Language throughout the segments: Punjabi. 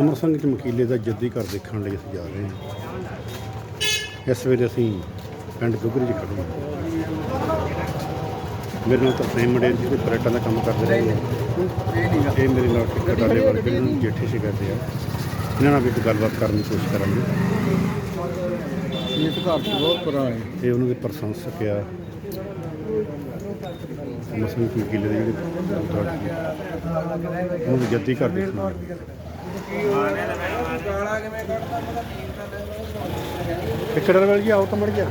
ਅਮਰ ਸਿੰਘ ਚਮਕੀਲੇ ਦਾ ਜੱਦੀ ਘਰ ਦੇਖਣ ਲਈ ਅਸੀਂ ਜਾ ਰਹੇ ਹਾਂ। ਇਸ ਵੇਲੇ ਅਸੀਂ ਪਿੰਡ ਦੁਗਰੀ 'ਚ ਖੜੇ ਹਾਂ। ਮੇਰੇ ਨਾਲ ਤਰਸੇਮ ਮੰਡੇਰ ਜੀ ਦੇ ਪਰੇਟਾਂ ਦਾ ਕੰਮ ਕਰਦੇ ਰਹੇ ਆ। ਇਹ ਮੇਰੇ ਨਾਲ ਟਿਕਟ ਵਾਲੇ ਵਰਗੇ ਇਹਨਾਂ ਨੂੰ ਜੇਠੇ ਸੀ ਕਰਦੇ ਆ। ਇਹਨਾਂ ਨਾਲ ਵੀ ਇੱਕ ਗੱਲਬਾਤ ਕਰਨ ਦੀ ਕੋਸ਼ਿਸ਼ ਕਰਾਂਗੇ। ਇਸ ਘਰ ਤੋਂ ਬਹੁਤ ਪੁਰਾਣਾ। ਤੇ ਉਹਨਾਂ ਦੇ ਪ੍ਰਸ਼ੰਸਕ ਆ। ਅਮਰ ਸਿੰਘ ਚਮਕੀਲੇ ਦੇ ਜਿਹੜੇ ਪੁੱਤਰ ਸੀ ਉਹਨਾਂ ਦੇ ਜੱਦੀ ਘਰ ਜੀ ਆਓ ਤਾਂ ਮੜ ਗਿਆ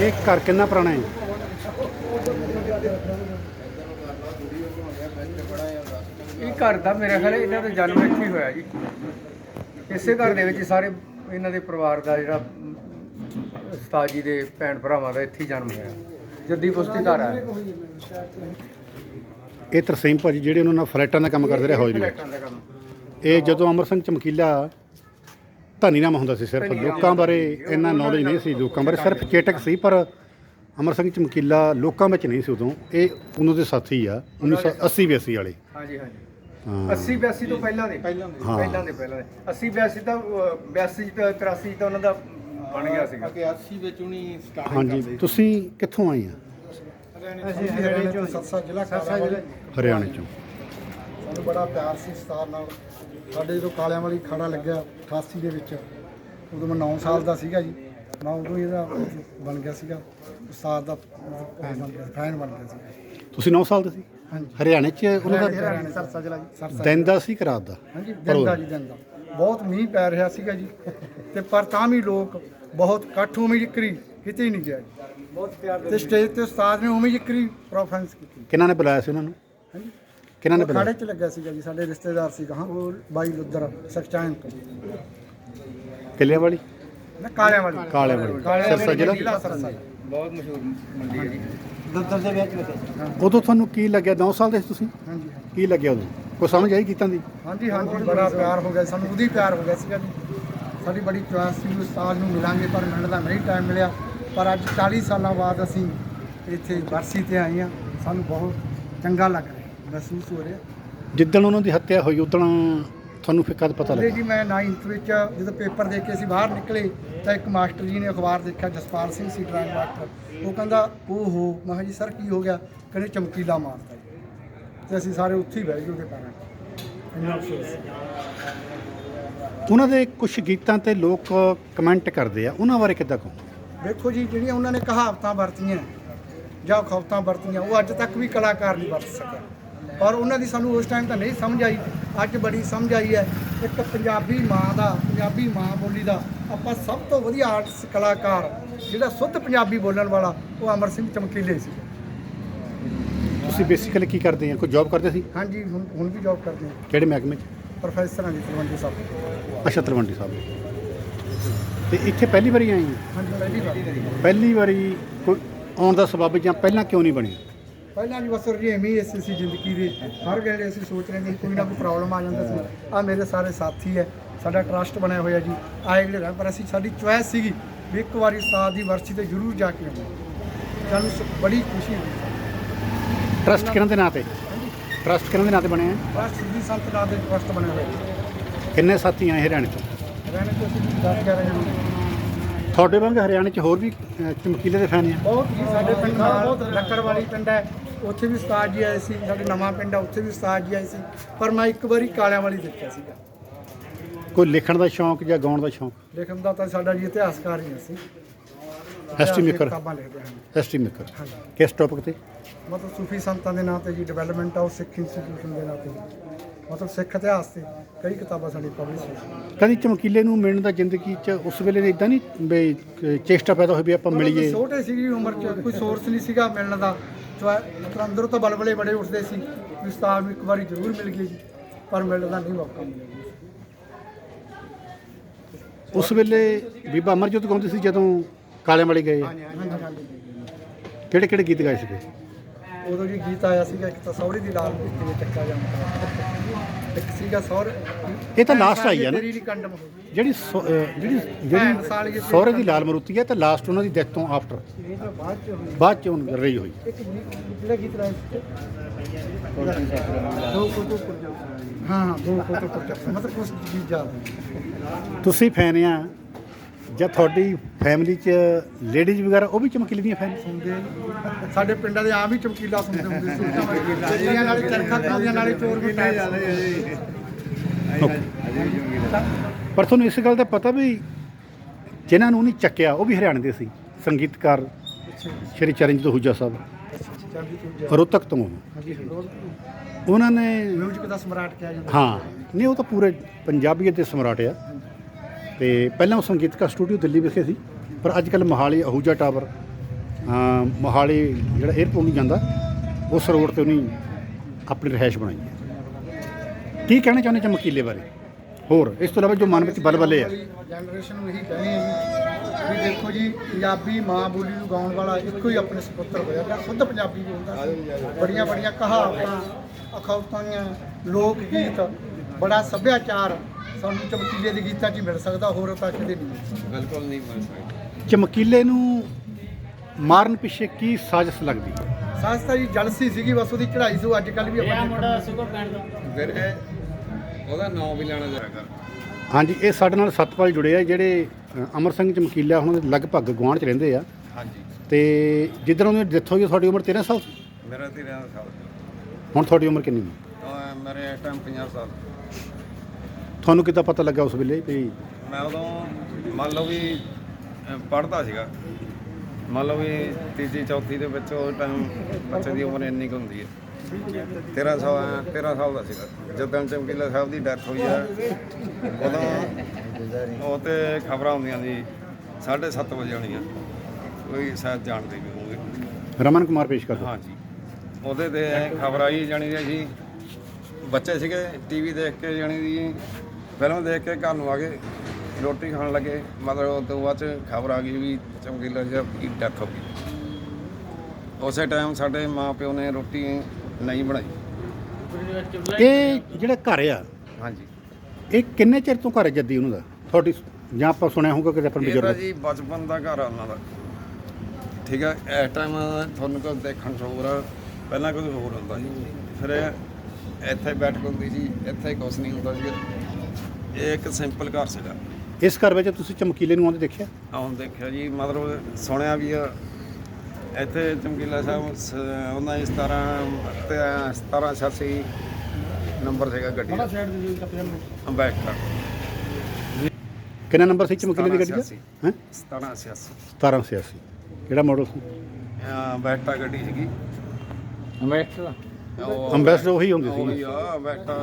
ਇਹ ਘਰ ਕਿੰਨਾ ਪੁਰਾਣਾ ਹੈ? ਇਹ ਘਰ ਦਾ ਮੇਰੇ ਖਿਆਲ ਇਹਨਾਂ ਦਾ ਜਨਮ ਇੱਥੇ ਹੀ ਹੋਇਆ ਜੀ। ਇਸੇ ਘਰ ਦੇ ਵਿੱਚ ਸਾਰੇ ਇਹਨਾਂ ਦੇ ਪਰਿਵਾਰ ਦਾ ਜਿਹੜਾ ਅਮ, ਉਸਤਾਦ ਜੀ ਦੇ ਭੈਣ ਭਰਾਵਾਂ ਦਾ ਇੱਥੇ ਹੀ ਜਨਮ ਹੋਇਆ। ਜੱਦੀ ਪੁਸਤੀ ਘਰ ਆ। ਇਹ ਤਰਸੇਮ ਭਾਜੀ ਜਿਹੜੇ ਉਹਨਾਂ ਨਾਲ ਫਲੈਟਾਂ ਦਾ ਕੰਮ ਕਰਦੇ ਰਹੇ ਫਲੈਟਾਂ ਦਾ ਕੰਮ। ਇਹ ਜਦੋਂ ਅਮਰ ਸਿੰਘ ਚਮਕੀਲਾ ਧਨੀ ਨਾਮ ਹੁੰਦਾ ਸੀ ਸਿਰਫ ਲੋਕਾਂ ਬਾਰੇ ਇੰਨਾ ਨੌਲੇਜ ਨਹੀਂ ਸੀ ਲੋਕਾਂ ਬਾਰੇ ਸਿਰਫ ਚੇਟਕ ਸੀ ਪਰ ਅਮਰ ਸਿੰਘ ਚਮਕੀਲਾ ਲੋਕਾਂ ਵਿੱਚ ਨਹੀਂ ਸੀ ਉਦੋਂ। ਇਹ ਉਹਨਾਂ ਦੇ ਸਾਥੀ ਆ 1980 82 ਵਾਲੇ। ਹਾਂਜੀ ਹਾਂਜੀ। ਹਾਂ। 80 82 ਤੋਂ ਪਹਿਲਾਂ ਦੇ। ਪਹਿਲਾਂ ਦੇ। ਪਹਿਲਾਂ ਦੇ ਪਹਿਲਾਂ ਦੇ। 80 82 ਤਾਂ ਅਹ, 82 ਤੋਂ 83 ਤਾਂ ਉਹਨਾਂ ਦਾ ਬਣ ਗਿਆ ਸੀਗਾ। ਕਿ 80 ਵਿੱਚ ਉਹਨੀ ਸਟਾਰਟਿੰਗ ਹਾਂਜੀ। ਤੁਸੀਂ ਕਿੱਥੋਂ ਆਏ ਆ? ਅਸੀਂ ਹਰਿਆਣੇ ਚੋਂ ਸਤਸਾ ਜ਼ਿਲ੍ਹਾ ਸਰਸਾ ਜ਼ਿਲ੍ਹਾ। ਹਰਿਆਣੇ ਚੋਂ। ਸਾਨੂੰ ਬੜਾ ਪਿਆਰ ਸੀ ਉਸਤਾਦ ਨਾਲ। ਸਾਡੇ ਜਦੋਂ ਕਾਲਿਆਂ ਵਾਲੀ ਖੜਾ ਲੱਗਿਆ 88 ਦੇ ਵਿੱਚ ਉਦੋਂ ਮੈਂ 9 ਸਾਲ ਦਾ ਸੀਗਾ ਜੀ। ਮੈਂ ਉਦੋਂ ਇਹਦਾ ਬਣ ਗਿਆ ਸੀਗਾ। ਉਸਤਾਦ ਦਾ ਫੈਨ ਬਣ ਗਿਆ ਫੈਨ ਬਣ ਗਿਆ ਸੀਗਾ। ਤੁਸੀਂ 9 ਸਾਲ ਦੇ ਸੀ? ਹਰਿਆਣੇ 'ਚ ਉਹਨਾਂ ਦਾ? ਹਰਿਆਣੇ ਸਰਸਾ ਜ਼ਿਲ੍ਹਾ ਜੀ। ਸਰਸਾ ਦਿਨ ਦਾ ਸੀ ਕਿ ਰਾਤ ਦਾ? ਹਾਂਜੀ ਦਿਨ ਦਾ ਜੀ ਦਿਨ ਦਾ। ਬਹੁਤ ਮੀਂਹ ਪੈ ਰਿਹਾ ਸੀਗਾ ਜੀ। ਤੇ ਪਰ ਤਾਂ ਵੀ ਲੋਕ ਬਹੁਤ ਇਕੱਠ ਉਵੇਂ ਜਿਕਰੀ ਕਿਤੇ ਨਹੀਂ ਗਿਆ ਜੀ। ਬਹੁਤ ਪਿਆਰ ਤੇ ਸਟੇਜ ਤੇ ਉਸਤਾਦ ਨੇ ਉਵੇਂ ਜਿਕਰੀ ਪ੍ਰੋਫੈਂਸ ਕੀਤੀ। ਕਿਹਨਾਂ ਨੇ ਬੁਲਾਇਆ ਸੀ ਉਹਨਾਂ ਨੂੰ? ਹਾਂਜੀ। ਕਿਹਨਾਂ ਨੇ ਉਹ ਖਾੜੇ ਬੁਲਾਇਆ 'ਚ ਲੱਗਿਆ ਸੀਗਾ ਜੀ ਸਾਡੇ ਰਿਸ਼ਤੇਦਾਰ ਸੀ ਕਹਾਂ ਉਹ ਬਾਈ ਲੁੱਦਰ ਸਖਚਾਇਨ ਤੋਂ। ਕਿੱਲੇ ਵਾਲੀ ਨਾ ਕਾਲਿਆਂ ਵਾਲੀ ਕਾਲੇ ਵਾਲੀ ਸਿਰਸਾ ਜ਼ਿਲ੍ਹਾ? ਸਰਸਾ। ਬਹੁਤ ਮਸ਼ਹੂਰ ਮੰਡੀ ਹੈ ਜੀ। ਦਫ਼ਤਰ ਦੇ ਵਿੱਚ ਉਦੋਂ ਤੁਹਾਨੂੰ ਕੀ ਲੱਗਿਆ? 9 ਸਾਲ ਦੇ ਸੀ ਤੁਸੀਂ? ਹਾਂਜੀ ਕੀ ਲੱਗਿਆ ਉਦੋਂ? ਕੋਈ ਸਮਝ ਆਈ ਕੀਤਾਂ ਦੀ? ਹਾਂਜੀ ਹਾਂਜੀ ਬੜਾ ਪਿਆਰ ਹੋ ਗਿਆ ਸਾਨੂੰ ਉਹਦੀ ਪਿਆਰ ਹੋ ਗਿਆ ਸੀਗਾ ਜੀ। ਸਾਡੀ ਬੜੀ ਚੁਆਇਸ ਸੀ ਵੀ ਉਸਤਾਦ ਨੂੰ ਮਿਲਾਂਗੇ ਪਰ ਮਿਲਣ ਦਾ ਨਹੀਂ ਟਾਈਮ ਮਿਲਿਆ। ਪਰ ਅੱਜ 40 ਸਾਲਾਂ ਬਾਅਦ ਅਸੀਂ ਇੱਥੇ ਵਰਸੀ ਤੇ ਆਏ ਹਾਂ। ਸਾਨੂੰ ਬਹੁਤ ਚੰਗਾ ਲੱਗ ਰਿਹਾ ਮਹਿਸੂਸ ਹੋ ਰਿਹਾ। ਜਿੱਦਣ ਉਹਨਾਂ ਦੀ ਹੱਤਿਆ ਹੋਈ ਉਦੋਂ ਤੁਹਾਨੂੰ ਫਿਰ ਕਦ ਪਤਾ ਲੱਗਾ? ਜੀ ਮੈਂ 9th ਵਿੱਚ ਜਦੋਂ ਪੇਪਰ ਦੇ ਕੇ ਅਸੀਂ ਬਾਹਰ ਨਿਕਲੇ ਤਾਂ ਇੱਕ ਮਾਸਟਰ ਜੀ ਨੇ ਅਖਬਾਰ ਦੇਖਿਆ ਜਸਪਾਲ ਸਿੰਘ ਸੀ ਡਰਾਈਵ ਮਾਸਟਰ। ਉਹ ਕਹਿੰਦਾ ਉਹ ਹੋ ਮੈਂ ਕਿਹਾ ਜੀ ਸਰ ਕੀ ਹੋ ਗਿਆ? ਕਹਿੰਦੇ ਚਮਕੀਲਾ ਮਾਰਤਾ ਜੀ ਤੇ ਅਸੀਂ ਸਾਰੇ ਉੱਥੇ ਹੀ ਬਹਿ ਗਏ ਉਹਦੇ ਪੈਰਾਂ ਇੰਨਾ ਅਫਸੋਸ। ਉਹਨਾਂ ਦੇ ਕੁਝ ਗੀਤਾਂ ਤੇ ਲੋਕ ਕਮੈਂਟ ਕਰਦੇ ਆ। ਉਹਨਾਂ ਬਾਰੇ ਕਿੱਦਾਂ ਕਹੋ ਵੇਖੋ ਜੀ ਜਿਹੜੀਆਂ ਉਹਨਾਂ ਨੇ ਕਹਾਵਤਾਂ ਵਰਤੀਆਂ ਜਾਂ ਖੌਫਤਾਂ ਵਰਤੀਆਂ ਉਹ ਅੱਜ ਤੱਕ ਵੀ ਕਲਾਕਾਰ ਨਹੀਂ ਵਰਤ ਸਕਿਆ ਪਰ ਉਹਨਾਂ ਦੀ ਸਾਨੂੰ ਉਸ ਟਾਈਮ ਤਾਂ ਨਹੀਂ ਸਮਝ ਆਈ। ਅੱਜ ਬੜੀ ਸਮਝ ਆਈ ਹੈ। ਇੱਕ ਪੰਜਾਬੀ ਮਾਂ ਦਾ ਪੰਜਾਬੀ ਮਾਂ ਬੋਲੀ ਦਾ ਆਪਾਂ ਸਭ ਤੋਂ ਵਧੀਆ ਆਰਟਿਸਟ ਕਲਾਕਾਰ ਜਿਹੜਾ ਸ਼ੁੱਧ ਪੰਜਾਬੀ ਬੋਲਣ ਵਾਲਾ ਉਹ ਅਮਰ ਸਿੰਘ ਚਮਕੀਲੇ ਸੀ। ਤੁਸੀਂ ਬੇਸਿਕਲੀ ਕੀ ਕਰਦੇ ਆ? ਕੋਈ ਜੌਬ ਕਰਦੇ ਸੀ? ਹਾਂਜੀ ਹੁਣ ਹੁਣ ਵੀ ਜੌਬ ਕਰਦੇ ਹਾਂ ਕਿਹੜੇ ਮਹਿਕਮੇ 'ਚ? ਪ੍ਰੋਫੈਸਰ ਹਾਂ ਜੀ ਤਲਵੰਡੀ ਸਾਹਿਬ। ਅੱਛਾ ਤਲਵੰਡੀ ਸਾਹਿਬ। ਤੇ ਇੱਥੇ ਪਹਿਲੀ ਵਾਰੀ ਆਏ ਆ ਹਾਂਜੀ ਪਹਿਲੀ ਵਾਰ। ਪਹਿਲੀ ਵਾਰੀ ਕੋਈ ਆਉਣ ਦਾ ਸਬਬ ਜਾਂ ਪਹਿਲਾਂ ਕਿਉਂ ਨਹੀਂ ਬਣੀ ਪਹਿਲਾਂ ਵੀ ਬਸ ਰਜੇਵੇਂ ਅਸੀਂ ਸੀ ਜ਼ਿੰਦਗੀ ਦੇ। ਹਰ ਵੇਲੇ ਅਸੀਂ ਸੋਚ ਰਹੇ ਸੀ ਕੋਈ ਨਾ ਕੋਈ ਪ੍ਰੋਬਲਮ ਆ ਜਾਂਦਾ ਸੀ। ਆ ਮੇਰੇ ਸਾਰੇ ਸਾਥੀ ਹੈ ਸਾਡਾ ਟਰਸਟ ਬਣਿਆ ਹੋਇਆ ਜੀ। ਆਏ ਜਿਹੜੇ ਰਹਿ ਪਰ ਅਸੀਂ ਸਾਡੀ ਚੁਆਇਸ ਸੀਗੀ ਵੀ ਇੱਕ ਵਾਰੀ ਉਸਤਾਦ ਦੀ ਵਰਸੀ ਤੇ ਜ਼ਰੂਰ ਜਾ ਕੇ ਆਉਣਾ। ਸਾਨੂੰ ਸ- ਬੜੀ ਖੁਸ਼ੀ ਹੋਈ। ਟਰਸਟ ਕਿਹਨਾਂ ਦੇ ਨਾਂ ਤੇ? ਟਰਸਟ ਕਿਹਨਾਂ ਦੇ ਨਾਂ ਤੇ ਬਣਿਆ ਬਸ ਸਿੱਧੀ ਸੰਤ ਨਾਮ ਦੇ ਟਰਸਟ ਬਣਿਆ ਹੋਇਆ ਕਿੰਨੇ ਸਾਥੀ ਆਏ ਹਰਿਆਣੇ ਤੋਂ? ਰਹਿਣੇ ਤੋਂ ਅਸੀਂ 10 11 ਜਣੇ ਤੁਹਾਡੇ ਵਾਂਗ ਹਰਿਆਣੇ 'ਚ ਹੋਰ ਵੀ ਅਹ, ਚਮਕੀਲੇ ਦੇ ਫੈਨ ਆ। ਬਹੁਤ ਜੀ ਸਾਡੇ ਪਿੰਡ ਨਾਲ ਲੱਕੜ ਵਾਲੀ ਪਿੰਡ ਹੈ ਉੱਥੇ ਵੀ ਉਸਤਾਦ ਜੀ ਆਏ ਸੀ ਸਾਡੇ ਨਵਾਂ ਪਿੰਡ ਹੈ ਉੱਥੇ ਵੀ ਉਸਤਾਦ ਜੀ ਆਏ ਸੀ। ਪਰ ਮੈਂ ਇੱਕ ਵਾਰੀ ਕਾਲਿਆਂ ਵਾਲੀ ਦੇਖਿਆ ਸੀਗਾ। ਕੋਈ ਲਿਖਣ ਦਾ ਸ਼ੌਂਕ ਜਾਂ ਗਾਉਣ ਦਾ ਸ਼ੌਂਕ? ਲਿਖਣ ਦਾ ਤਾਂ ਸਾਡਾ ਜੀ ਇਤਿਹਾਸਕਾਰ ਹੀ ਅਸੀਂ। History maker. ਕਿਤਾਬਾਂ ਲਿਖਦੇ ਹਾਂ ਹਿਸਟਰੀ ਮੇਕਰ। ਹਾਂਜੀ। ਕਿਸ ਟੌਪਿਕ ਤੇ? ਮਤਲਬ ਸੂਫੀ ਸੰਤਾਂ ਦੇ ਨਾਂ ਤੇ ਜੀ ਡਿਵੈਲਪਮੈਂਟ ਆਫ ਸਿੱਖ ਇੰਸਟੀਟਿਊਸ਼ਨ ਦੇ ਨਾਂ ਤੇ। ਮਤਲਬ ਸਿੱਖ ਇਤਿਹਾਸ ਤੇ ਕਈ ਕਿਤਾਬਾਂ ਸਾਡੀ ਪਬਲਿਸ਼ ਹੋਈਆਂ। ਕਦੀ ਚਮਕੀਲੇ ਨੂੰ ਮਿਲਣ ਦਾ ਜ਼ਿੰਦਗੀ 'ਚ ਉਸ ਵੇਲੇ ਇਦਾਂ ਨਹੀਂ ਅਹ, ਚੇਸ਼ਟਾ ਪੈਦਾ ਹੋਈ ਵੀ ਆਪਾਂ ਮਤਲਬ ਮਿਲੀਏ। ਛੋਟੇ ਸੀ ਉਮਰ 'ਚ ਕੋਈ ਸੋਰਸ ਨਹੀਂ ਸੀਗਾ ਮਿਲਣ ਦਾ। ਮਤਲਬ ਅੰਦਰੋਂ ਤਾਂ ਬਲਬਲੇ ਬੜੇ ਉੱਠਦੇ ਸੀ ਉਸਤਾਦ ਨੂੰ ਇੱਕ ਵਾਰੀ ਜ਼ਰੂਰ ਮਿਲ ਗਏ ਜੀ ਪਰ ਮਿਲਣ ਦਾ ਨਹੀਂ ਮੌਕਾ ਮਿਲਿਆ ਜੀ। ਉਸ ਵੇਲੇ ਬੀਬਾ ਅਮਰਜੋਤ ਗਾਉਂਦੀ ਸੀ ਜਦੋਂ ਕਾਲੇ ਵਾਲੀ ਗਏ ਕਿਹੜੇ ਕਿਹੜੇ ਗੀਤ ਗਾਏ ਸੀਗੇ? ਉਦੋਂ ਜੀ ਗੀਤ ਆਇਆ ਸੀਗਾ ਇੱਕ ਤਾਂ ਸਹੁਰੇ ਦੀ ਲਾਲ ਦੇ ਚੱਕਾ ਜਾਂਦਾ ਇੱਕ ਸੀਗਾ ਸਹੁਰੇ ਇਹ ਤਾਂ last ਆਈ ਆ ਨਾ? ਤੇਰੀ ਕੰਡਮ ਜਿਹੜੀ ਸੋ- ਅਹ ਜਿਹੜੀ ਭੈਣ ਸਾਲੀ ਜਿਹੜੀ ਦੀ ਸਹੁਰੇ ਦੀ ਲਾਲ ਮਰੂਤੀ ਹੈ ਤੇ ਲਾਸਟ ਉਹਨਾਂ ਦੀ ਡੈਥ ਤੋਂ ਆਫਟਰ ਇਹ ਤਾਂ ਬਾਅਦ ਚ ਹੋਈ। ਬਾਅਦ ਚ ਉਹ ਰਹੀ ਹੋਈ। ਇੱਕ ਗੀਤ- ਜਿਹੜਾ ਗੀਤ ਰਾਇਆ ਸੀ। ਦੋ ਫੋਟੋ ਪਰ ਜਾ ਹਾਂ ਹਾਂ ਦੋ ਫੋਟੋ ਪਰ ਜਾ ਮਤਲਬ ਕੁਝ ਗੀਤ ਯਾਦ ਨਹੀਂ ਤੁਸੀਂ ਫੈਨ ਆ। ਜਾਂ ਤੁਹਾਡੀ ਫੈਮਿਲੀ ਚ ਲੇਡੀਜ਼ ਵਗੈਰਾ ਉਹ ਵੀ ਚਮਕੀਲੇ ਦੀਆਂ ਫੈਨ ਸੁਣਦੇ ਆ ਜੀ। ਸਾਡੇ ਪਿੰਡਾਂ ਦੇ ਆਮ ਹੀ ਚਮਕੀਲਾ ਸੁਣਦੇ ਹੁੰਦੇ ਸੀ। ਜਿਹੜੀਆਂ ਨਾਲੇ ਚਰਖਾ ਕਾਲੀਆਂ ਨਾਲੇ ਚੋਰ ਵੀ ਪੈ ਜਾਂਦੇ ਪਰ ਤੁਹਾਨੂੰ ਇਸ ਗੱਲ ਦਾ ਪਤਾ ਵੀ ਜਿਨ੍ਹਾਂ ਨੂੰ ਨਹੀਂ ਚੱਕਿਆ ਉਹ ਵੀ ਹਰਿਆਣੇ ਦੇ ਸੀ। ਸੰਗੀਤਕਾਰ ਸ਼੍ਰੀ ਚਰਨਜੀਤ ਹੂਜਾ ਸਾਹਿਬ। ਰੋਹਤਕ ਤੋਂ। ਹਾਂਜੀ ਉਹਨਾਂ ਨੇ ਮਿਊਜ਼ਿਕ ਦਾ ਸਮਰਾਟ ਕਿਹਾ ਜਾਂਦਾ ਹਾਂ ਨਹੀਂ ਉਹ ਤਾਂ ਪੂਰੇ ਪੰਜਾਬੀਅਤ ਦੇ ਸਮਰਾਟ ਆ। ਤੇ ਪਹਿਲਾਂ ਉਹ ਸੰਗੀਤਕਾਰ ਸਟੂਡੀਓ ਦਿੱਲੀ ਵਿਖੇ ਸੀ, ਪਰ ਅੱਜ ਕੱਲ ਮੋਹਾਲੀ ਅਹੂਜਾ ਟਾਵਰ ਮੋਹਾਲੀ ਜਿਹੜਾ 에ਅਰਪੋਰਟ ਨੂੰ ਜਾਂਦਾ, ਉਸ ਰੋਡ ਤੇ ਉਹਨੇ ਆਪਣੀ ਰਿਹਾਇਸ਼ ਬਣਾਈ ਹੈ। ਕੀ ਕਹਿਣਾ ਚਾਹੁੰਦੇ ਚਮਕੀਲੇ ਬਾਰੇ? ਹੋਰ, ਇਸ ਤੋਂ ਇਲਾਵਾ ਜੋ ਮਨ ਵਿੱਚ ਬਲਬਲੇ ਆ। ਜਨਰੇਸ਼ਨ ਨੂੰ ਇਹੀ ਕਹਿੰਦੇ ਆ ਵੀ ਦੇਖੋ ਜੀ, ਪੰਜਾਬੀ ਮਾਂ ਬੋਲੀ ਨੂੰ ਗਾਉਣ ਵਾਲਾ ਇੱਕੋ ਹੀ ਆਪਣੇ ਸੁਪੁੱਤਰ ਹੋਇਆ ਜਾਂ ਸ਼ੁੱਧ ਪੰਜਾਬੀ ਬੋਲਦਾ ਸੀ। ਬੜੀਆਂ ਬੜੀਆਂ ਕਹਾਵਤਾਂ, ਅਖੌਤਾਂ ਲੋਕ ਗੀਤ ਬੜਾ ਸੱਭਿਆਚਾਰ ਸਾਨੂੰ ਚਮਕੀਲੇ ਦੇ ਗੀਤਾਂ 'ਚ ਹੀ ਮਿਲ ਸਕਦਾ ਹੋਰ ਤਾਂ ਕਿਤੇ ਨਹੀਂ। ਮਿਲ ਸਕਦਾ ਬਿਲਕੁਲ ਨਹੀਂ ਮਿਲ ਸਕਦਾ। ਚਮਕੀਲੇ ਨੂੰ ਮਾਰਨ ਪਿੱਛੇ ਕੀ ਸਾਜ਼ਿਸ਼ ਲੱਗਦੀ? ਸਾਸਤਾ ਜੀ ਜਲਸੀ ਸੀਗੀ ਬਸ ਉਹਦੀ ਚੜ੍ਹਾਈ ਸੀ ਅੱਜ ਕੱਲ ਵੀ ਆਪਾਂ ਫਿਰ ਇਹ ਉਹਦਾ ਨਾਮ ਵੀ ਲੈਣਾ ਜਾਏਗਾ ਹਾਂਜੀ ਇਹ ਸਾਡੇ ਨਾਲ ਸਤਪਾਲ ਜੁੜੇ ਆ ਜਿਹੜੇ ਅ, ਅਮਰ ਸਿੰਘ ਚਮਕੀਲਾ ਹੁਣ ਦੇ ਲਗਭਗ ਗੁਆਂਢ ਚ ਰਹਿੰਦੇ ਆ। ਹਾਂਜੀ। ਤੇ ਜਿੱਦਣ ਉਹਨਾਂ ਦੀ ਡੈਥ ਹੋਈ ਆ, ਤੁਹਾਡੀ ਉਮਰ 13 ਸਾਲ ਸੀ? ਮੇਰਾ 13 ਸਾਲ। ਹੁਣ ਤੁਹਾਡੀ ਉਮਰ ਕਿੰਨੀ ਹੈ? ਮੇਰੇ ਇਸ ਟਾਈਮ 50 ਸਾਲ। ਤੁਹਾਨੂੰ ਕਿੱਦਾਂ ਪਤਾ ਲੱਗਾ ਉਸ ਵੇਲੇ ਵੀ ਮੈਂ ਉਦੋਂ ਮੰਨ ਲਓ ਵੀ ਪੜਦਾ ਸੀਗਾ। ਮੰਨ ਲਓ ਵੀ ਤੀਜੀ ਚੌਥੀ ਦੇ ਵਿੱਚ ਉਹ ਟਾਈਮ ਬੱਚੇ ਦੀ ਉਮਰ ਇੰਨੀ ਕੁ ਹੁੰਦੀ ਹੈ। 13 ਸਾਲ 13 ਸਾਲ ਦਾ ਸੀਗਾ। ਜਦੋਂ ਚਮਕੀਲਾ ਸਾਹਿਬ ਦੀ ਡੈਥ ਹੋਈ ਆ ਉਦੋਂ ਉਹ ਤੇ ਖਬਰਾਂ ਹੁੰਦੀਆਂ ਸੀ 7:30 ਵਜੇ ਆਉਣੀਆਂ ਕੋਈ ਸ਼ਾਇਦ ਜਾਣਦੇ ਵੀ ਹੋਣਗੇ ਰਮਨ ਕੁਮਾਰ ਪੇਸ਼ ਕਰ ਦਿਓ ਹਾਂਜੀ। ਉਹਦੇ ਤੇ ਖਬਰ ਆਈ ਜਾਣੀ ਅਸੀਂ ਬੱਚੇ ਸੀਗੇ ਟੀਵੀ ਦੇਖ ਕੇ ਜਾਣੀ ਦੀ ਫਿਲਮ ਦੇਖ ਕੇ ਘਰ ਨੂੰ ਆ ਗਏ ਰੋਟੀ ਖਾਣ ਲੱਗੇ ਮਤਲਬ ਉਹ ਤੋਂ ਬਾਅਦ ਚ ਖਬਰ ਆ ਗਈ ਵੀ ਚਮਕੀਲਾ ਸਾਹਿਬ ਦੀ ਡੈਥ ਹੋ ਗਈ। ਉਸੇ ਟਾਈਮ ਸਾਡੇ ਮਾਂ ਪਿਓ ਨੇ ਰੋਟੀ ਨਹੀਂ ਬਣਾਈ। ਇਹ ਜਿਹੜਾ ਘਰ ਆ ਹਾਂਜੀ। ਇਹ ਕਿੰਨੇ ਚਿਰ ਤੋਂ ਘਰ ਜੱਦੀ ਉਹਨਾਂ ਦਾ? ਤੁਹਾਡੀ ਜਾਂ ਆਪਾਂ ਸੁਣਿਆ ਹੋਊਗਾ ਕਿ ਆਪਣੇ ਇਹ ਤਾਂ ਬਜ਼ੁਰਗ ਜੀ ਬਚਪਨ ਦਾ ਘਰ ਆ ਉਹਨਾਂ ਦਾ। ਠੀਕ ਹੈ ਇਸ ਟਾਈਮ ਤੁਹਾਨੂੰ ਕੁਝ ਦੇਖਣ ਹੋਰ ਆ, ਪਹਿਲਾਂ ਕੁਝ ਹੋਰ ਹੁੰਦਾ ਸੀ। ਫਿਰ ਇੱਥੇ ਬੈਠਕ ਹੁੰਦੀ ਸੀ ਇੱਥੇ ਕੁਝ ਨਹੀਂ ਹੁੰਦਾ ਸੀ। ਇਹ ਇੱਕ ਸਿੰਪਲ ਘਰ ਸੀਗਾ। ਇਸ ਘਰ ਵਿੱਚ ਤੁਸੀਂ ਚਮਕੀਲੇ ਨੂੰ ਆਉਂਦੇ ਦੇਖਿਆ? ਹੁਣ ਦੇਖਿਆ ਜੀ ਮਤਲਬ ਸੁਣਿਆ ਵੀ ਆ। ਇੱਥੇ ਚਮਕੀਲਾ ਸਾਹਿਬ ਸ- ਉਹਨਾਂ ਦੀ 17 ਤੇ 1786 ਨੰਬਰ ਸੀਗਾ ਗੱਡੀ ਦਾ। ਅੰਬੈਸਡਰ ਕਿੰਨਾ ਨੰਬਰ ਸੀ ਚਮਕੀਲੇ ਦੀ ਗੱਡੀ ਦਾ? 1786 ਹੈ? 1786 1786 ਕਿਹੜਾ ਮਾਡਲ ਸੀ? ਅੰਬੈਸਡਰ ਗੱਡੀ ਸੀਗੀ। ਉਹ ਅੰਬੈਸਡਰ ਉਹੀ ਹੁੰਦੀ ਸੀ ਉਹੀ ਆ ਬੈਠਾ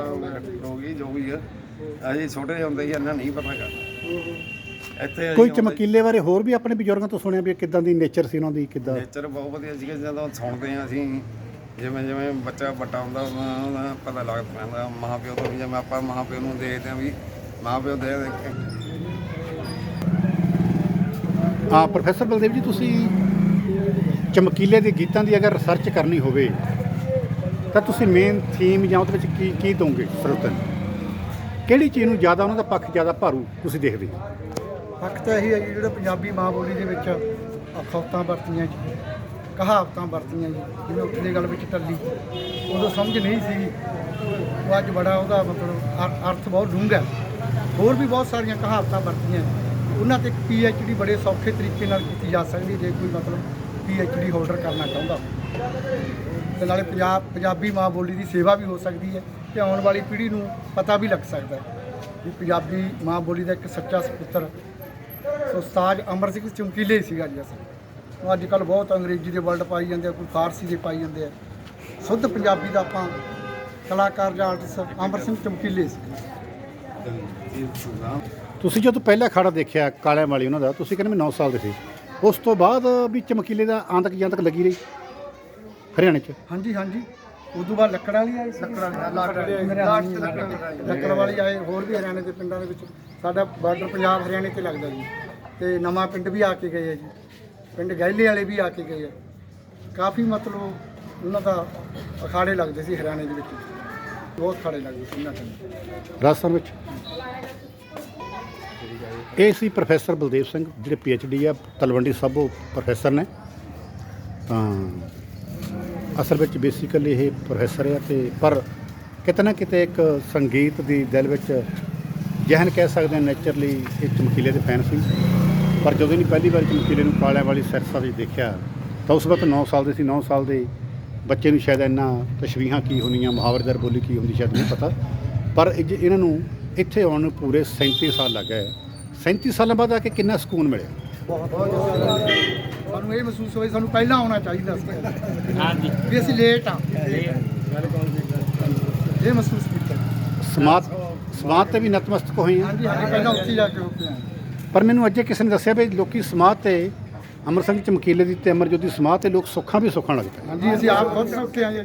ਹੋ ਗਈ ਜੋ ਵੀ ਆ। ਅਸੀਂ ਛੋਟੇ ਹੁੰਦੇ ਸੀ ਇਹਨਾਂ ਨਹੀਂ ਪਤਾ ਗਾ। ਇੱਥੇ ਕੋਈ ਚਮਕੀਲੇ ਬਾਰੇ ਹੋਰ ਵੀ ਆਪਣੇ ਬਜ਼ੁਰਗਾਂ ਤੋਂ ਸੁਣਿਆ ਵੀ ਕਿਦਾਂ ਦੀ ਨੇਚਰ ਸੀ ਉਹਨਾਂ ਦੀ ਕਿਦਾਂ? ਨੇਚਰ ਬਹੁਤ ਵਧੀਆ ਸੀਗਾ ਜਦੋਂ ਸੁਣਦੇ ਆ ਅਸੀਂ। ਜਿਵੇਂ ਜਿਵੇਂ ਬੱਚਾ ਵੱਡਾ ਹੁੰਦਾ ਉਹਦਾ ਪਤਾ ਲੱਗ ਪੈਂਦਾ ਮਾਂ ਪਿਓ ਤੋਂ ਵੀ ਜਿਵੇਂ ਆਪਾਂ ਮਾਂ ਪਿਓ ਨੂੰ ਦੇਖਦੇ ਆ ਵੀ ਮਾਂ ਪਿਓ ਦੇ ਦੇਖ। ਕੇ ਹਾਂ ਪ੍ਰੋਫੈਸਰ ਬਲਦੇਵ ਜੀ ਤੁਸੀਂ ਚਮਕੀਲੇ ਦੇ ਗੀਤਾਂ ਦੀ ਅਗਰ ਰਿਸਰਚ ਕਰਨੀ ਹੋਵੇ ਤਾਂ ਤੁਸੀਂ ਮੇਨ ਥੀਮ ਜਾਂ ਉਹਦੇ ਵਿੱਚ ਕੀ ਕੀ ਦੋਗੇ ਸਰੋਤਨ ਕਿਹੜੀ ਚੀਜ਼ ਨੂੰ ਜ਼ਿਆਦਾ ਉਹਨਾਂ ਦਾ ਪੱਖ ਜ਼ਿਆਦਾ ਭਾਰੂ ਤੁਸੀਂ ਦੇਖਦੇ ਹੋ? ਪੱਖ ਤਾਂ ਇਹੀ ਹੈ ਜੀ, ਜਿਹੜਾ ਪੰਜਾਬੀ ਮਾਂ ਬੋਲੀ ਦੇ ਵਿੱਚ ਅਖੌਤਾਂ ਵਰਤੀਆਂ ਜੀ, ਕਹਾਵਤਾਂ ਵਰਤੀਆਂ ਜੀ, ਜਿਵੇਂ ਉੱਠਦੇ ਗੱਲ ਵਿੱਚ ਟੱਲੀ, ਉਦੋਂ ਸਮਝ ਨਹੀਂ ਸੀਗੀ ਉਹ ਅੱਜ ਬੜਾ ਉਹਦਾ ਮਤਲਬ ਅਰ- ਅਰਥ ਬਹੁਤ ਡੂੰਘਾ ਹੋਰ ਵੀ ਬਹੁਤ ਸਾਰੀਆਂ ਕਹਾਵਤਾਂ ਵਰਤੀਆਂ ਉਹਨਾਂ ਤੇ ਪੀ ਐਚ ਡੀ ਬੜੇ ਸੌਖੇ ਤਰੀਕੇ ਨਾਲ ਕੀਤੀ ਜਾ ਸਕਦੀ ਜੇ ਕੋਈ ਮਤਲਬ ਪੀ ਐਚ ਡੀ ਹੋਲਡਰ ਕਰਨਾ ਚਾਹੁੰਦਾ। ਤੇ ਨਾਲੇ ਪੰਜਾਬ ਪੰਜਾਬੀ ਮਾਂ ਬੋਲੀ ਦੀ ਸੇਵਾ ਵੀ ਹੋ ਸਕਦੀ ਹੈ ਤੇ ਆਉਣ ਵਾਲੀ ਪੀੜ੍ਹੀ ਨੂੰ ਪਤਾ ਵੀ ਲੱਗ ਸਕਦਾ ਹੈ ਵੀ ਪੰਜਾਬੀ ਮਾਂ ਬੋਲੀ ਦਾ ਇੱਕ ਸੱਚਾ ਸਪੁੱਤਰ ਸੋ ਉਸਤਾਦ ਅਮਰ ਸਿੰਘ ਚਮਕੀਲੇ ਸੀਗਾ ਜੀ ਅਸਲ। ਉਹ ਅੱਜ ਕੱਲ ਬਹੁਤ ਅੰਗਰੇਜ਼ੀ ਦੇ ਵਰਡ ਪਾਈ ਜਾਂਦੇ ਆ, ਕੋਈ ਫਾਰਸੀ ਦੇ ਪਾਈ ਜਾਂਦੇ ਆ। ਸ਼ੁੱਧ ਪੰਜਾਬੀ ਦਾ ਆਪਾਂ ਕਲਾਕਾਰ ਜਾਂ ਆਰਟਿਸਟ ਅਮਰ ਸਿੰਘ ਚਮਕੀਲੇ ਸੀ। ਤੁਸੀਂ ਜਦੋਂ ਪਹਿਲਾ ਅਖਾੜਾ ਦੇਖਿਆ ਕਾਲਿਆਂ ਵਾਲੀ ਉਹਨਾਂ ਦਾ, ਤੁਸੀਂ ਕਹਿੰਦੇ ਮੈਂ 9 ਸਾਲ ਦੇ ਸੀ। ਉਸ ਤੋਂ ਬਾਅਦ ਵੀ ਚਮਕੀਲੇ ਦਾ ਆਂਤਕ ਜਾਂਤਕ ਲੱਗੀ ਰਹੀ। ਹਰਿਆਣੇ 'ਚ? ਹਾਂਜੀ ਹਾਂਜੀ। ਉਦੋਂ ਬਾਅਦ ਲੱਕੜ ਵਾਲੀ ਆਈ ਸੀ। ਲੱਕੜ ਵਾਲੀ ਆਏ ਹੋਰ ਵੀ ਹਰਿਆਣੇ ਦੇ ਪਿੰਡਾਂ ਦੇ ਵਿੱਚ। ਸਾਡਾ ਬਾਰਡਰ ਪੰਜਾਬ ਹਰਿਆਣੇ ਤੇ ਲੱਗਦਾ ਜੀ। ਤੇ ਨਵਾਂ ਪਿੰਡ ਵੀ ਆ ਕੇ ਗਏ ਆ ਜੀ। ਪਿੰਡ ਗੈਲੇ ਵਾਲੇ ਵੀ ਆ ਕੇ ਗਏ ਆ। ਕਾਫੀ ਮਤਲਬ ਉਹਨਾਂ ਦਾ ਅਖਾੜੇ ਲੱਗਦੇ ਸੀ ਹਰਿਆਣੇ ਦੇ ਵਿੱਚ। ਬਹੁਤ ਅਖਾੜੇ ਲੱਗਦੇ ਸੀ ਉਹਨਾਂ ਟਾਈਮ ਰਾਜਸਥਾਨ ਵਿੱਚ? ਇਹ ਸੀ ਪ੍ਰੋਫੈਸਰ ਬਲਦੇਵ ਸਿੰਘ ਜਿਹੜੇ ਪੀ ਐਚ ਡੀ ਆ ਤਲਵੰਡੀ ਸਾਬੋ ਪ੍ਰੋਫੈਸਰ ਨੇ। ਤਾਂ ਅਸਲ ਵਿੱਚ ਬੇਸਿਕਲੀ ਇਹ ਪ੍ਰੋਫੈਸਰ ਆ ਤੇ ਪਰ ਕਿਤੇ ਨਾ ਕਿਤੇ ਇੱਕ ਸੰਗੀਤ ਦੀ ਦਿਲ ਵਿੱਚ ਜਹਨ ਕਹਿ ਸਕਦੇ ਹਾਂ ਨੇਚਰਲੀ ਇਹ ਚਮਕੀਲੇ ਦੇ ਫੈਨ ਸੀ। ਪਰ ਜਦੋਂ ਇਹਨੇ ਪਹਿਲੀ ਵਾਰ ਚਮਕੀਲੇ ਨੂੰ ਕਾਲਿਆਂ ਵਾਲੀ ਸਿਰਸਾ ਵਿੱਚ ਦੇਖਿਆ, ਤਾਂ ਉਸ ਵਕਤ 9 ਸਾਲ ਦੇ ਸੀ 9 ਸਾਲ ਦੇ ਬੱਚੇ ਨੂੰ ਸ਼ਾਇਦ ਇੰਨਾ ਤਸ਼ਵੀਹਾਂ ਕੀ ਹੁੰਦੀਆਂ ਮੁਹਾਵਰੇਦਾਰ ਬੋਲੀ ਕੀ ਹੁੰਦੀ ਸ਼ਾਇਦ ਨਹੀਂ ਪਤਾ। ਪਰ ਇਹ ਇਹਨਾਂ ਨੂੰ ਇੱਥੇ ਆਉਣ ਨੂੰ ਪੂਰੇ 37 ਸਾਲ ਲੱਗ ਗਏ। 37 ਸਾਲਾਂ ਬਾਅਦ ਆ ਕੇ ਕਿੰਨਾ ਸਕੂਨ ਮਿਲਿਆ? ਸਾਨੂੰ ਇਹ ਮਹਿਸੂਸ ਹੋਇਆ ਸਾਨੂੰ ਪਹਿਲਾਂ ਆਉਣਾ ਚਾਹੀਦਾ ਸੀ। ਹਾਂਜੀ। ਵੀ ਅਸੀਂ ਲੇਟ ਆ। ਇਹ ਮਹਿਸੂਸ ਕੀਤਾ। ਸਮਾਜ ਸਮਾਜ ਤੇ ਵੀ ਨਤਮਸਤਕ ਹੋਏ ਹਾਂਜੀ ਪਹਿਲਾਂ ਉੱਥੇ ਜਾ ਕੇ ਰੁਕੇ ਆ ਪਰ ਮੈਨੂੰ ਅੱਜ ਕਿਸੇ ਨੇ ਦੱਸਿਆ ਵੀ ਲੋਕੀ ਸਮਾਜ ਤੇ ਅਮਰ ਸਿੰਘ ਚਮਕੀਲੇ ਦੀ ਤੇ ਅਮਰਜੋਤ ਦੀ ਸਮਾਜ ਤੇ ਲੋਕ ਸੁੱਖਾਂ ਵੀ ਸੁੱਖਣ ਲੱਗ ਪਏ ਹਾਂਜੀ ਅਸੀਂ ਆਪ ਖੁਦ ਸੁੱਕੇ ਆ ਜੀ।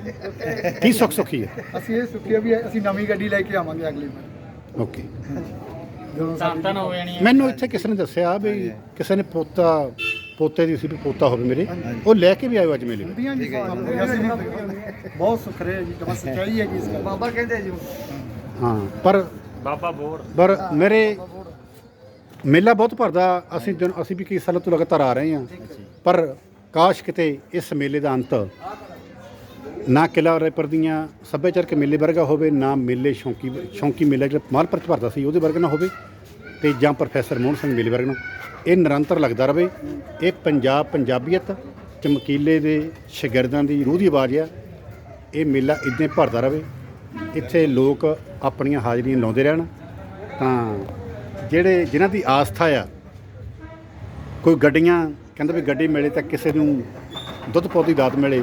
ਕੀ ਸੁੱਖ ਸੁੱਖੀ ਹੈ? ਅਸੀਂ ਇਹ ਸੁੱਕੇ ਵੀ ਅਸੀਂ ਨਵੀਂ ਗੱਡੀ ਲੈ ਕੇ ਆਵਾਂਗੇ ਅਗਲੀ ਵਾਰ। ਓਕੇ। ਮੈਨੂੰ ਇੱਥੇ ਕਿਸੇ ਨੇ ਦੱਸਿਆ ਵੀ ਕਿਸੇ ਨੇ ਪੋਤਾ ਪੋਤੇ ਦੀ ਸੀ ਵੀ ਪੋਤਾ ਹੋਵੇ ਮੇਰੇ। ਉਹ ਲੈ ਕੇ ਵੀ ਆਇਓ ਅੱਜ ਮੇਲੇ ਜੀ ਨਹੀਂ ਬਹੁਤ ਸੁੱਖ ਰਹੇ ਜੀ ਜਮਾ ਸੱਚਾਈ ਹੈ ਜੀ ਇਸ ਗੱਲ ਬਾਬਾ ਕਹਿੰਦੇ ਜੀ ਹਾਂ ਪਰ ਬਾਬਾ ਬੋੜ। ਪਰ ਮੇਰੇ ਮੇਲਾ ਬਹੁਤ ਭਰਦਾ ਅਸੀਂ ਦਿਨ ਅਸੀਂ ਵੀ ਕਈ ਸਾਲਾਂ ਤੋਂ ਲਗਾਤਾਰ ਆ ਰਹੇ ਹਾਂ। ਪਰ ਕਾਸ਼ ਕਿਤੇ ਇਸ ਮੇਲੇ ਦਾ ਅੰਤ ਨਾ ਕਿਲਾ ਰੈਪਰ ਦੀਆਂ ਸੱਭਿਆਚਾਰਕ ਮੇਲੇ ਵਰਗਾ ਹੋਵੇ ਨਾ ਮੇਲੇ ਸ਼ੌਂਕੀ ਸ਼ੌਂਕੀ ਮੇਲਾ ਜਿਹੜਾ ਚ ਭਰਦਾ ਸੀ ਉਹਦੇ ਵਰਗਾ ਨਾ ਹੋਵੇ। ਤੇ ਜਾਂ ਪ੍ਰੋਫੈਸਰ ਮੋਹਨ ਸਿੰਘ ਮੇਲੇ ਵਰਗਾ ਨਾ। ਇਹ ਨਿਰੰਤਰ ਲੱਗਦਾ ਰਹੇ ਇਹ ਪੰਜਾਬ ਪੰਜਾਬੀਅਤ ਚਮਕੀਲੇ ਦੇ ਸ਼ਾਗਿਰਦਾਂ ਦੀ ਰੂਹ ਦੀ ਆਵਾਜ਼ ਆ। ਇਹ ਮੇਲਾ ਇਦਾਂ ਭਰਦਾ ਰਹੇ ਇੱਥੇ ਲੋਕ ਆਪਣੀਆਂ ਹਾਜ਼ਰੀਆਂ ਲਾਉਂਦੇ ਰਹਿਣ। ਤਾਂ ਜਿਹੜੇ, ਜਿਨ੍ਹਾਂ ਦੀ ਆਸਥਾ ਆ, ਕੋਈ ਗੱਡੀਆਂ, ਕਹਿੰਦਾ ਵੀ ਗੱਡੀ ਮਿਲੇ ਤਾਂ ਕਿਸੇ ਨੂੰ ਦੁੱਧ ਪੌਤ ਦਾਤ ਮਿਲੇ।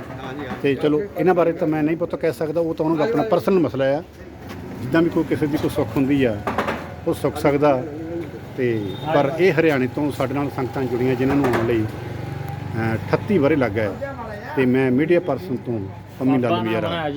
ਤੇ ਚਲੋ, ਇਹਨਾਂ ਬਾਰੇ ਤਾਂ ਮੈਂ ਨਹੀਂ ਪਤਾ ਕਹਿ ਸਕਦਾ। ਉਹ ਤਾਂ ਉਹਨਾਂ ਦਾ ਆਪਣਾ ਪਰਸਨਲ ਮਸਲਾ ਆ। ਜਿੱਦਾਂ ਵੀ ਕੋਈ ਕਿਸੇ ਦੀ ਕੋਈ ਸੁੱਖ ਹੁੰਦੀ ਆ, ਉਹ ਸੁੱਖ ਸਕਦਾ। ਤੇ ਪਰ ਇਹ ਹਰਿਆਣੇ ਤੋਂ ਸਾਡੇ ਨਾਲ ਸੰਗਤਾਂ ਜੁੜੀਆਂ ਜਿਨ੍ਹਾਂ ਨੂੰ ਆਉਣ ਲਈ ਅ, 38 ਵਰੇ ਲੱਗ ਗਏ। ਤੇ ਮੈਂ ਮੀਡੀਆ ਪਰਸਨ ਤੋਂ ਪੰਮੀ ਲਾਲ ਬਾਬਾ